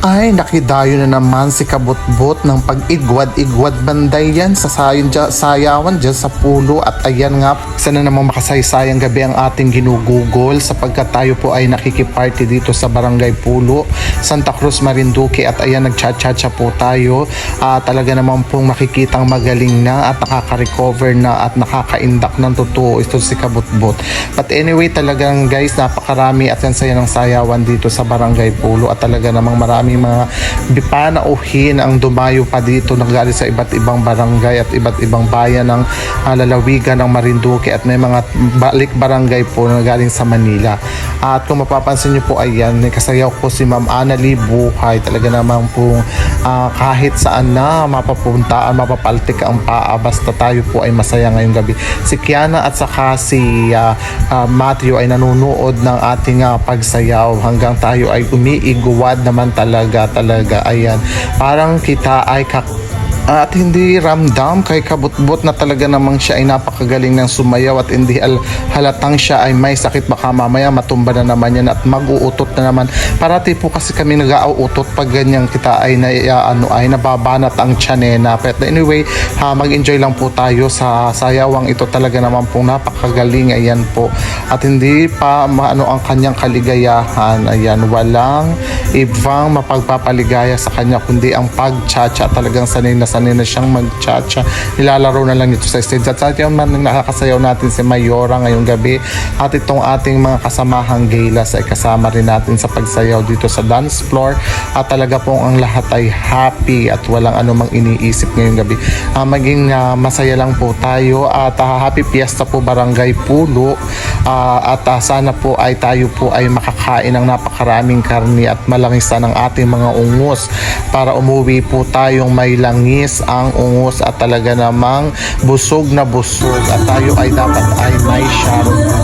Ay, nakidayo na naman si Kabutbot ng pag-igwad-igwad banday yan sa sayon dyan, sayawan dyan sa pulo at ayan nga, sana namang makasaysayang gabi ang ating ginugugol sapagkat tayo po ay nakikiparty dito sa Barangay Pulo, Santa Cruz, Marinduque at ayan nagcha-cha-cha po tayo. Ah, talaga naman pong makikitang magaling na at nakaka-recover na at nakaka-indak ng totoo ito si Kabutbot. But anyway, talagang guys, napakarami at yan saya ng sayawan dito sa Barangay Pulo at talaga namang maraming mga panauhin ang dumayo pa dito nagaling sa iba't ibang barangay at iba't ibang bayan ng ah, lalawigan ng Marinduque at may mga balik barangay po na galing sa Manila. At kung mapapansin niyo po ayan, may kasayaw ko si Ma'am Annalie Buhay. Talaga naman po ah, kahit saan na mapapuntaan, mapapaltik ang paa basta tayo po ay masaya ngayong gabi. Si Kiana at saka si ah, ah, Matthew ay nanonood ng ating ah, pagsayaw hanggang tayo ay umiiguwad naman talaga talaga ayan. Parang kita ay kak at hindi ramdam kay kabutbot na talaga namang siya ay napakagaling ng sumayaw at hindi al- halatang siya ay may sakit. Baka mamaya matumba na naman yan at mag-uutot na naman. Parati po kasi kami nag-auutot pag ganyan kita ay na, ah, ano ay nababanat ang tiyanena but anyway ha, mag-enjoy lang po tayo sa sayawang ito. Talaga naman po napakagaling. Ayan po. At hindi pa maano ang kanyang kaligayahan. Ayan walang ibang mapagpapaligaya sa kanya kundi ang pag-cha-cha talagang sanay na sanay na siyang mag-cha-cha. Nilalaro na lang ito sa stage. At sa atin man nakakasayaw natin si Mayora ngayong gabi. At itong ating mga kasamahang gaylas ay kasama rin natin sa pagsayaw dito sa dance floor. At talaga pong ang lahat ay happy at walang anumang iniisip ngayong gabi. Ah, maging ah, masaya lang po tayo. At ah, happy fiesta po barangay Pulo. Ah, at ah, sana po ay tayo po ay makakain ng napakaraming karni at malangisa ng ating mga ungus para umuwi po tayong may langis ang ungus at talaga namang busog na busog. At tayo ay dapat ay may sharon